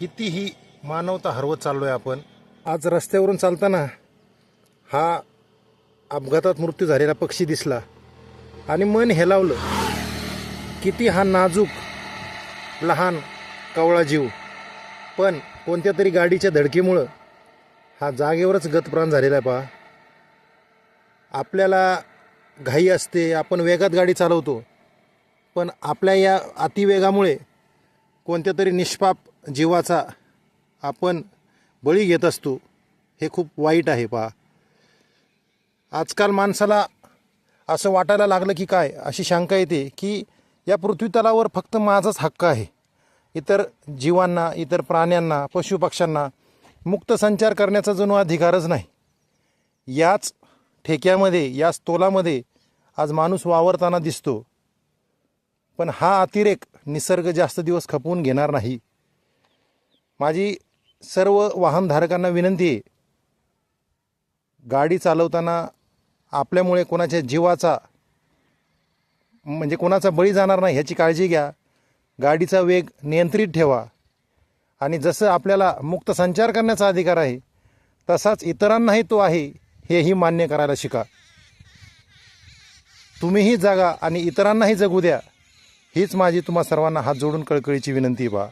कितीही मानवता हरवत चाललो आहे आपण आज रस्त्यावरून चालताना हा अपघातात मृत्यू झालेला पक्षी दिसला आणि मन हेलावलं. किती हा नाजूक लहान कवळा जीव. पण कोणत्या तरी गाडीच्या धडकीमुळं हा जागेवरच गतप्राण झालेला आहे पहा. आपल्याला घाई असते आपण वेगात गाडी चालवतो. पण आपल्या या अतिवेगामुळे कोणत्या तरी निष्पाप जीवाचा आपण बळी घेत असतो हे खूप वाईट आहे पहा. आजकाल माणसाला असं वाटायला लागलं की काय अशी शंका येते की या पृथ्वीतलावर फक्त माझाच हक्क आहे. इतर जीवांना इतर प्राण्यांना पशुपक्ष्यांना मुक्त संचार करण्याचा जणू अधिकारच नाही. याच ठेक्यामध्ये याच तोलामध्ये आज माणूस वावरताना दिसतो. पण हा अतिरेक निसर्ग जास्त दिवस खपवून घेणार नाही. माझी सर्व वाहनधारकांना विनंती आहे गाडी चालवताना आपल्यामुळे कोणाच्या जीवाचा म्हणजे कोणाचा बळी जाणार नाही ह्याची काळजी घ्या. गाडीचा वेग नियंत्रित ठेवा. आणि जसं आपल्याला मुक्त संचार करण्याचा अधिकार आहे तसाच इतरांनाही तो आहे हेही मान्य करायला शिका. तुम्हीही जागा आणि इतरांनाही जगू द्या. हीच माझी तुम्हा सर्वांना हात जोडून कळकळीची विनंती बा.